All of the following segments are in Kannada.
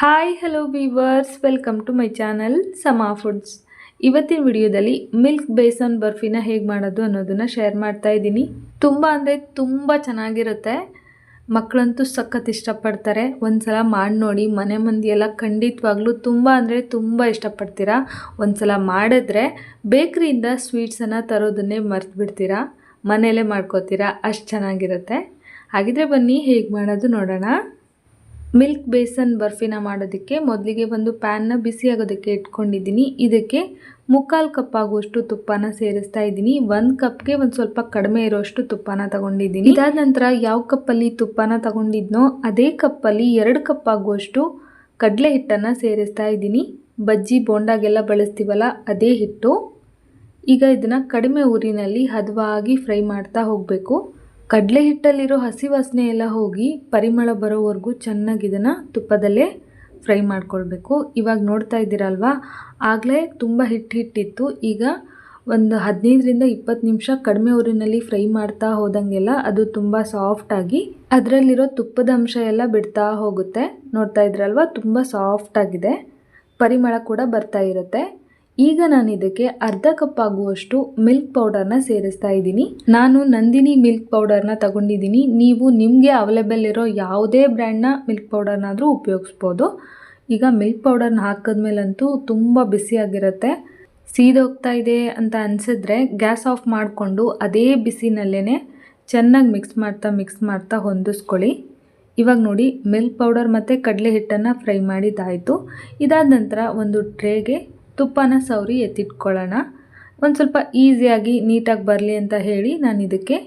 Hi hello viewers welcome to my channel Sama foods ಇವತ್ತಿನ ವಿಡಿಯೋದಲ್ಲಿ ಮಿಲ್ಕ್ ಬೇಸನ್ ಬರ್ಫಿನ ಹೇಗೆ ಮಾಡೋದು ಅನ್ನೋದನ್ನು ಶೇರ್ ಮಾಡ್ತಾ ಇದ್ದೀನಿ. ತುಂಬ ಅಂದರೆ ತುಂಬ ಚೆನ್ನಾಗಿರುತ್ತೆ. ಮಕ್ಕಳಂತೂ ಸಖತ್ ಇಷ್ಟಪಡ್ತಾರೆ. ಒಂದ್ಸಲ ಮಾಡಿ ನೋಡಿ, ಮನೆ ಮಂದಿಯೆಲ್ಲ ಖಂಡಿತವಾಗ್ಲೂ ತುಂಬ ಅಂದರೆ ತುಂಬ ಇಷ್ಟಪಡ್ತೀರಾ? ಒಂದ್ಸಲ ಮಾಡಿದ್ರೆ ಬೇಕ್ರಿಯಿಂದ ಸ್ವೀಟ್ಸನ್ನು ತರೋದನ್ನೇ ಮರ್ತು ಬಿಡ್ತೀರಾ ಮನೆಯಲ್ಲೇ ಮಾಡ್ಕೋತೀರಾ? ಅಷ್ಟು ಚೆನ್ನಾಗಿರುತ್ತೆ. ಹಾಗಿದ್ರೆ ಬನ್ನಿ, ಹೇಗೆ ಮಾಡೋದು ನೋಡೋಣ. ಮಿಲ್ಕ್ ಬೇಸನ್ ಬರ್ಫಿನ ಮಾಡೋದಕ್ಕೆ ಮೊದಲಿಗೆ ಒಂದು ಪ್ಯಾನ್ನ ಬಿಸಿ ಆಗೋದಕ್ಕೆ ಇಟ್ಕೊಂಡಿದ್ದೀನಿ. ಇದಕ್ಕೆ ಮುಕ್ಕಾಲು ಕಪ್ ಆಗುವಷ್ಟು ತುಪ್ಪನ ಸೇರಿಸ್ತಾ ಇದ್ದೀನಿ. ಒಂದು ಕಪ್ಗೆ ಒಂದು ಸ್ವಲ್ಪ ಕಡಿಮೆ ಇರೋಷ್ಟು ತುಪ್ಪನ ತಗೊಂಡಿದ್ದೀನಿ. ಇದಾದ ನಂತರ ಯಾವ ಕಪ್ಪಲ್ಲಿ ತುಪ್ಪನ ತಗೊಂಡಿದ್ನೋ ಅದೇ ಕಪ್ಪಲ್ಲಿ ಎರಡು ಕಪ್ ಆಗುವಷ್ಟು ಕಡಲೆ ಹಿಟ್ಟನ್ನು ಸೇರಿಸ್ತಾ ಇದ್ದೀನಿ. ಬಜ್ಜಿ ಬೋಂಡಾಗೆಲ್ಲ ಬಳಸ್ತೀವಲ್ಲ ಅದೇ ಹಿಟ್ಟು. ಈಗ ಇದನ್ನು ಕಡಿಮೆ ಊರಿನಲ್ಲಿ ಹದವಾಗಿ ಫ್ರೈ ಮಾಡ್ತಾ ಹೋಗಬೇಕು. ಕಡಲೆ ಹಿಟ್ಟಲ್ಲಿರೋ ಹಸಿ ವಾಸನೆ ಎಲ್ಲ ಹೋಗಿ ಪರಿಮಳ ಬರೋವರೆಗೂ ಚೆನ್ನಾಗಿ ಇದನ್ನು ತುಪ್ಪದಲ್ಲೇ ಫ್ರೈ ಮಾಡ್ಕೊಳ್ಬೇಕು. ಇವಾಗ ನೋಡ್ತಾ ಇದ್ದೀರಲ್ವಾ? ಆಗಲೇ ತುಂಬ ಹಿಟ್ಟು ಹಿಟ್ಟಿತ್ತು ಈಗ ಒಂದು ಹದಿನೈದರಿಂದ ಇಪ್ಪತ್ತು ನಿಮಿಷ ಕಡಿಮೆ ಊರಿನಲ್ಲಿ ಫ್ರೈ ಮಾಡ್ತಾ ಹೋದಂಗೆಲ್ಲ ಅದು ತುಂಬ ಸಾಫ್ಟಾಗಿ ಅದರಲ್ಲಿರೋ ತುಪ್ಪದ ಅಂಶ ಎಲ್ಲ ಬಿಡ್ತಾ ಹೋಗುತ್ತೆ. ನೋಡ್ತಾ ಇದ್ರಲ್ವ? ತುಂಬ ಸಾಫ್ಟಾಗಿದೆ ಪರಿಮಳ ಕೂಡ ಬರ್ತಾ ಇರುತ್ತೆ. ಈಗ ನಾನು ಇದಕ್ಕೆ ಅರ್ಧ ಕಪ್ ಆಗುವಷ್ಟು ಮಿಲ್ಕ್ ಪೌಡರ್ನ ಸೇರಿಸ್ತಾ ಇದ್ದೀನಿ. ನಾನು ನಂದಿನಿ ಮಿಲ್ಕ್ ಪೌಡರ್ನ ತಗೊಂಡಿದ್ದೀನಿ. ನೀವು ನಿಮಗೆ ಅವೈಲೇಬಲ್ ಇರೋ ಯಾವುದೇ ಬ್ರ್ಯಾಂಡ್ನ ಮಿಲ್ಕ್ ಪೌಡರ್ನಾದರೂ ಉಪಯೋಗಿಸ್ಬೋದು. ಈಗ ಮಿಲ್ಕ್ ಪೌಡರ್ನ ಹಾಕಿದ್ಮೇಲಂತೂ ತುಂಬ ಬಿಸಿಯಾಗಿರುತ್ತೆ ಸೀದೋಗ್ತಾ ಇದೆ ಅಂತ ಅನಿಸಿದ್ರೆ ಗ್ಯಾಸ್ ಆಫ್ ಮಾಡಿಕೊಂಡು ಅದೇ ಬಿಸಿನಲ್ಲೇ ಚೆನ್ನಾಗಿ ಮಿಕ್ಸ್ ಮಾಡ್ತಾ ಮಿಕ್ಸ್ ಮಾಡ್ತಾ ಹೊಂದಿಸ್ಕೊಳ್ಳಿ. ಇವಾಗ ನೋಡಿ ಮಿಲ್ಕ್ ಪೌಡರ್ ಮತ್ತು ಕಡಲೆ ಹಿಟ್ಟನ್ನು ಫ್ರೈ ಮಾಡಿದ್ದಾಯಿತು. ಇದಾದ ನಂತರ ಒಂದು ಟ್ರೇಗೆ ತುಪ್ಪನ ಸವರಿ ಎತ್ತಿಟ್ಕೊಳ್ಳೋಣ. ಒಂದು ಸ್ವಲ್ಪ ಈಸಿಯಾಗಿ ನೀಟಾಗಿ ಬರಲಿ ಅಂತ ಹೇಳಿ ನಾನು ಇದಕ್ಕೆ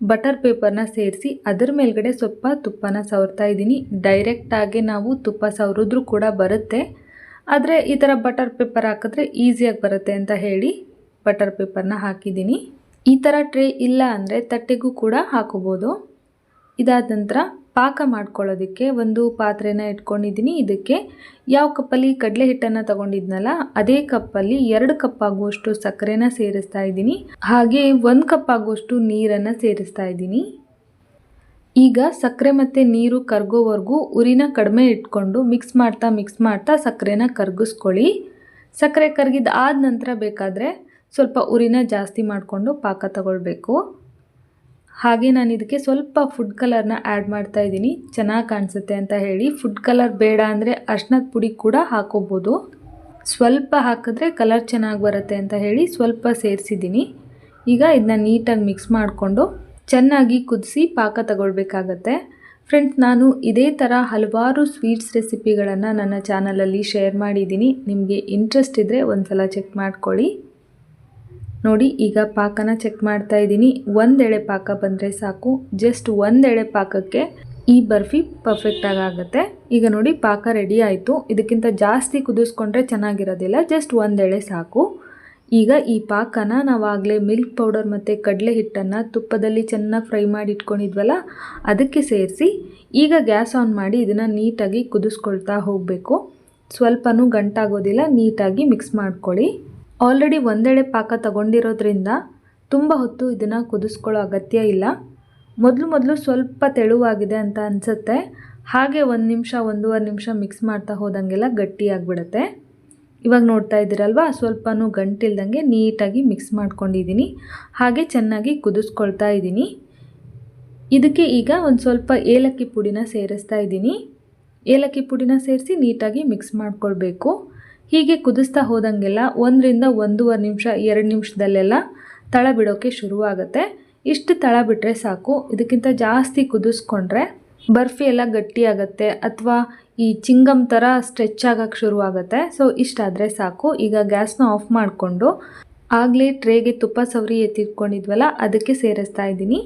ಬಟರ್ ಪೇಪರ್ನ ಸೇರಿಸಿ ಅದರ ಮೇಲ್ಗಡೆ ಸ್ವಲ್ಪ ತುಪ್ಪನ ಸವರ್ತಾ ಇದ್ದೀನಿ. ಡೈರೆಕ್ಟಾಗಿ ನಾವು ತುಪ್ಪ ಸವರಿದ್ರೂ ಕೂಡ ಬರುತ್ತೆ. ಆದರೆ ಈ ಥರ ಬಟರ್ ಪೇಪರ್ ಹಾಕಿದ್ರೆ ಈಸಿಯಾಗಿ ಬರುತ್ತೆ ಅಂತ ಹೇಳಿ ಬಟರ್ ಪೇಪರ್ನ ಹಾಕಿದ್ದೀನಿ. ಈ ಥರ ಟ್ರೇ ಇಲ್ಲ ಅಂದರೆ ತಟ್ಟೆಗೂ ಕೂಡ ಹಾಕೋಬೋದು. ಇದಾದ ನಂತರ ಪಾಕ ಮಾಡ್ಕೊಳ್ಳೋದಕ್ಕೆ ಒಂದು ಪಾತ್ರೆನ ಇಟ್ಕೊಂಡಿದ್ದೀನಿ. ಇದಕ್ಕೆ ಯಾವ ಕಪ್ಪಲ್ಲಿ ಕಡಲೆ ಹಿಟ್ಟನ್ನು ತಗೊಂಡಿದ್ನಲ್ಲ, ಅದೇ ಕಪ್ಪಲ್ಲಿ ಎರಡು ಕಪ್ ಆಗುವಷ್ಟು ಸಕ್ಕರೆನ ಸೇರಿಸ್ತಾ ಇದ್ದೀನಿ. ಹಾಗೆ ಒಂದು ಕಪ್ ಆಗುವಷ್ಟು ನೀರನ್ನು ಸೇರಿಸ್ತಾ ಇದ್ದೀನಿ. ಈಗ ಸಕ್ಕರೆ ಮತ್ತು ನೀರು ಕರ್ಗೋವರೆಗೂ ಉರಿನ ಕಡಿಮೆ ಇಟ್ಕೊಂಡು ಮಿಕ್ಸ್ ಮಾಡ್ತಾ ಮಿಕ್ಸ್ ಮಾಡ್ತಾ ಸಕ್ಕರೆನ ಕರ್ಗಿಸ್ಕೊಳ್ಳಿ. ಸಕ್ಕರೆ ಕರಗಿದ ಆದ ನಂತರ ಬೇಕಾದರೆ ಸ್ವಲ್ಪ ಉರಿನ ಜಾಸ್ತಿ ಮಾಡಿಕೊಂಡು ಪಾಕ ತಗೊಳ್ಬೇಕು. ಹಾಗೆ ನಾನು ಇದಕ್ಕೆ ಸ್ವಲ್ಪ ಫುಡ್ ಕಲರ್ನ ಆ್ಯಡ್ ಮಾಡ್ತಾ ಇದ್ದೀನಿ. ಚೆನ್ನಾಗಿ ಕಾಣಿಸುತ್ತೆ ಅಂತ ಹೇಳಿ. ಫುಡ್ ಕಲರ್ ಬೇಡ ಅಂದರೆ ಅರ್ಶಿನದ ಪುಡಿ ಕೂಡ ಹಾಕೋಬೋದು. ಸ್ವಲ್ಪ ಹಾಕಿದ್ರೆ ಕಲರ್ ಚೆನ್ನಾಗಿ ಬರುತ್ತೆ ಅಂತ ಹೇಳಿ ಸ್ವಲ್ಪ ಸೇರಿಸಿದ್ದೀನಿ. ಈಗ ಇದನ್ನ ನೀಟಾಗಿ ಮಿಕ್ಸ್ ಮಾಡಿಕೊಂಡು ಚೆನ್ನಾಗಿ ಕುದಿಸಿ ಪಾಕ ತಗೊಳ್ಬೇಕಾಗತ್ತೆ. ಫ್ರೆಂಡ್ಸ್ ನಾನು ಇದೇ ಥರ ಹಲವಾರು ಸ್ವೀಟ್ಸ್ ರೆಸಿಪಿಗಳನ್ನು ನನ್ನ ಚಾನಲಲ್ಲಿ ಶೇರ್ ಮಾಡಿದ್ದೀನಿ. ನಿಮಗೆ ಇಂಟ್ರೆಸ್ಟ್ ಇದ್ದರೆ ಒಂದು ಸಲ ಚೆಕ್ ಮಾಡ್ಕೊಳ್ಳಿ. ನೋಡಿ, ಈಗ ಪಾಕನ ಚೆಕ್ ಮಾಡ್ತಾ ಇದ್ದೀನಿ. ಒಂದೆಳೆ ಪಾಕ ಬಂದರೆ ಸಾಕು. ಜಸ್ಟ್ ಒಂದೆಳೆ ಪಾಕಕ್ಕೆ ಈ ಬರ್ಫಿ ಪರ್ಫೆಕ್ಟಾಗಿ ಆಗುತ್ತೆ. ಈಗ ನೋಡಿ, ಪಾಕ ರೆಡಿ ಆಯಿತು. ಇದಕ್ಕಿಂತ ಜಾಸ್ತಿ ಕುದಿಸ್ಕೊಂಡ್ರೆ ಚೆನ್ನಾಗಿರೋದಿಲ್ಲ. ಜಸ್ಟ್ ಒಂದೆಳೆ ಸಾಕು. ಈಗ ಈ ಪಾಕನ ನಾವಾಗಲೇ ಮಿಲ್ಕ್ ಪೌಡರ್ ಮತ್ತು ಕಡಲೆ ಹಿಟ್ಟನ್ನು ತುಪ್ಪದಲ್ಲಿ ಚೆನ್ನಾಗಿ ಫ್ರೈ ಮಾಡಿ ಇಟ್ಕೊಂಡಿದ್ವಲ್ಲ, ಅದಕ್ಕೆ ಸೇರಿಸಿ ಈಗ ಗ್ಯಾಸ್ ಆನ್ ಮಾಡಿ ಇದನ್ನು ನೀಟಾಗಿ ಕುದಿಸ್ಕೊಳ್ತಾ ಹೋಗಬೇಕು. ಸ್ವಲ್ಪನೂ ಗಂಟಾಗೋದಿಲ್ಲ, ನೀಟಾಗಿ ಮಿಕ್ಸ್ ಮಾಡ್ಕೊಳ್ಳಿ. ಆಲ್ರೆಡಿ ಒಂದೆಡೆ ಪಾಕ ತಗೊಂಡಿರೋದ್ರಿಂದ ತುಂಬ ಹೊತ್ತು ಇದನ್ನು ಕುದಿಸ್ಕೊಳ್ಳೋ ಅಗತ್ಯ ಇಲ್ಲ. ಮೊದಲು ಮೊದಲು ಸ್ವಲ್ಪ ತೆಳುವಾಗಿದೆ ಅಂತ ಅನಿಸುತ್ತೆ. ಹಾಗೆ ಒಂದು ನಿಮಿಷ, ಒಂದೂವರೆ ನಿಮಿಷ ಮಿಕ್ಸ್ ಮಾಡ್ತಾ ಹೋದಂಗೆಲ್ಲ ಗಟ್ಟಿಯಾಗಿಬಿಡುತ್ತೆ ಇವಾಗ ನೋಡ್ತಾ ಇದ್ದೀರಲ್ವಾ, ಸ್ವಲ್ಪನೂ ಗಂಟಿಲ್ದಂಗೆ ನೀಟಾಗಿ ಮಿಕ್ಸ್ ಮಾಡ್ಕೊಂಡಿದ್ದೀನಿ. ಹಾಗೆ ಚೆನ್ನಾಗಿ ಕುದಿಸ್ಕೊಳ್ತಾ ಇದ್ದೀನಿ. ಇದಕ್ಕೆ ಈಗ ಒಂದು ಸ್ವಲ್ಪ ಏಲಕ್ಕಿ ಪುಡಿನ ಸೇರಿಸ್ತಾ ಇದ್ದೀನಿ. ಏಲಕ್ಕಿ ಪುಡಿನ ಸೇರಿಸಿ ನೀಟಾಗಿ ಮಿಕ್ಸ್ ಮಾಡ್ಕೊಳ್ಬೇಕು. ಹೀಗೆ ಕುದಿಸ್ತಾ ಹೋದಂಗೆಲ್ಲ ಒಂದರಿಂದ ಒಂದೂವರೆ ನಿಮಿಷ, ಎರಡು ನಿಮಿಷದಲ್ಲೆಲ್ಲ ತಳ ಬಿಡೋಕ್ಕೆ ಶುರುವಾಗುತ್ತೆ. ಇಷ್ಟು ತಳ ಬಿಟ್ಟರೆ ಸಾಕು. ಇದಕ್ಕಿಂತ ಜಾಸ್ತಿ ಕುದಿಸ್ಕೊಂಡ್ರೆ ಬರ್ಫಿ ಎಲ್ಲ ಗಟ್ಟಿಯಾಗತ್ತೆ ಅಥವಾ ಈ ಚಿಂಗಮ್ ಥರ ಸ್ಟ್ರೆಚ್ ಆಗೋಕ್ಕೆ ಶುರುವಾಗುತ್ತೆ. ಸೊ, ಇಷ್ಟಾದರೆ ಸಾಕು. ಈಗ ಗ್ಯಾಸ್ನ ಆಫ್ ಮಾಡಿಕೊಂಡು ಆಗಲೇ ಟ್ರೇಗೆ ತುಪ್ಪ ಸವರಿ ಎತ್ತಿಟ್ಕೊಂಡಿದ್ವಲ್ಲ, ಅದಕ್ಕೆ ಸೇರಿಸ್ತಾ ಇದ್ದೀನಿ.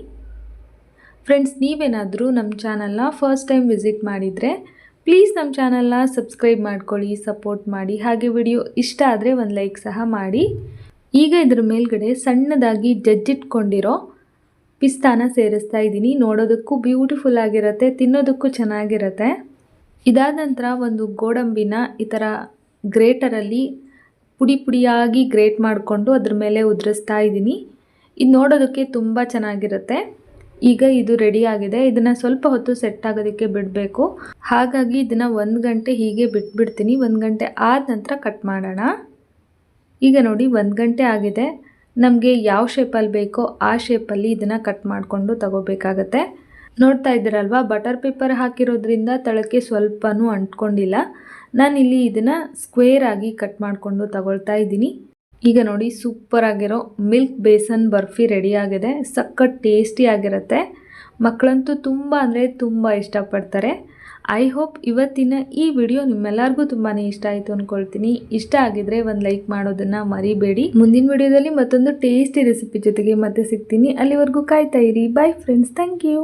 ಫ್ರೆಂಡ್ಸ್, ನೀವೇನಾದರೂ ನಮ್ಮ ಚಾನಲ್ನ ಫಸ್ಟ್ ಟೈಮ್ ವಿಸಿಟ್ ಮಾಡಿದರೆ ಪ್ಲೀಸ್ ನಮ್ಮ ಚಾನಲ್ನ ಸಬ್ಸ್ಕ್ರೈಬ್ ಮಾಡ್ಕೊಳ್ಳಿ ಸಪೋರ್ಟ್ ಮಾಡಿ. ಹಾಗೆ ವಿಡಿಯೋ ಇಷ್ಟ ಆದರೆ ಒಂದು ಲೈಕ್ ಸಹ ಮಾಡಿ. ಈಗ ಇದ್ರ ಮೇಲ್ಗಡೆ ಸಣ್ಣದಾಗಿ ಜಜ್ಜಿಟ್ಕೊಂಡಿರೋ ಪಿಸ್ತಾನ ಸೇರಿಸ್ತಾ ಇದ್ದೀನಿ. ನೋಡೋದಕ್ಕೂ ಬ್ಯೂಟಿಫುಲ್ ಆಗಿರುತ್ತೆ, ತಿನ್ನೋದಕ್ಕೂ ಚೆನ್ನಾಗಿರುತ್ತೆ. ಇದಾದ ನಂತರ ಒಂದು ಗೋಡಂಬಿನ ಈ ಥರ ಗ್ರೇಟರಲ್ಲಿ ಪುಡಿ ಪುಡಿಯಾಗಿ ಗ್ರೇಟ್ ಮಾಡಿಕೊಂಡು ಅದ್ರ ಮೇಲೆ ಉದುರಿಸ್ತಾ ಇದ್ದೀನಿ. ಇದು ನೋಡೋದಕ್ಕೆ ತುಂಬ ಚೆನ್ನಾಗಿರುತ್ತೆ. ಈಗ ಇದು ರೆಡಿ ಆಗಿದೆ. ಇದನ್ನು ಸ್ವಲ್ಪ ಹೊತ್ತು ಸೆಟ್ ಆಗೋದಕ್ಕೆ ಬಿಡಬೇಕು. ಹಾಗಾಗಿ ಇದನ್ನು ಒಂದು ಗಂಟೆ ಹೀಗೆ ಬಿಟ್ಬಿಡ್ತೀನಿ. ಒಂದು ಗಂಟೆ ಆದ ನಂತರ ಕಟ್ ಮಾಡೋಣ. ಈಗ ನೋಡಿ ಒಂದು ಗಂಟೆ ಆಗಿದೆ. ನಮಗೆ ಯಾವ ಶೇಪಲ್ಲಿ ಬೇಕೋ ಆ ಶೇಪಲ್ಲಿ ಇದನ್ನು ಕಟ್ ಮಾಡಿಕೊಂಡು ತಗೋಬೇಕಾಗತ್ತೆ. ನೋಡ್ತಾ ಇದ್ದೀರಲ್ವಾ? ಬಟರ್ ಪೇಪರ್ ಹಾಕಿರೋದ್ರಿಂದ ತಳಕ್ಕೆ ಸ್ವಲ್ಪನೂ ಅಂಟ್ಕೊಂಡಿಲ್ಲ. ನಾನಿಲ್ಲಿ ಇದನ್ನು ಸ್ಕ್ವೇರ್ ಆಗಿ ಕಟ್ ಮಾಡಿಕೊಂಡು ತಗೊಳ್ತಾ ಇದ್ದೀನಿ. ಈಗ ನೋಡಿ ಸೂಪರ್ ಆಗಿರೋ ಮಿಲ್ಕ್ ಬೇಸನ್ ಬರ್ಫಿ ರೆಡಿ ಆಗಿದೆ. ಸಖತ್ ಟೇಸ್ಟಿ ಆಗಿರುತ್ತೆ. ಮಕ್ಕಳಂತೂ ತುಂಬ ಅಂದರೆ ತುಂಬ ಇಷ್ಟಪಡ್ತಾರೆ. ಐ ಹೋಪ್ ಇವತ್ತಿನ ಈ ವಿಡಿಯೋ ನಿಮ್ಮೆಲ್ಲರಿಗೂ ತುಂಬಾ ಇಷ್ಟ ಆಯಿತು ಅಂದ್ಕೊಳ್ತೀನಿ ಇಷ್ಟ ಆಗಿದ್ರೆ ಒಂದು ಲೈಕ್ ಮಾಡೋದನ್ನು ಮರಿಬೇಡಿ. ಮುಂದಿನ ವಿಡಿಯೋದಲ್ಲಿ ಮತ್ತೊಂದು ಟೇಸ್ಟಿ ರೆಸಿಪಿ ಜೊತೆಗೆ ಮತ್ತೆ ಸಿಗ್ತೀನಿ. ಅಲ್ಲಿವರೆಗೂ ಕಾಯ್ತಾ ಇರಿ. Bye friends thank you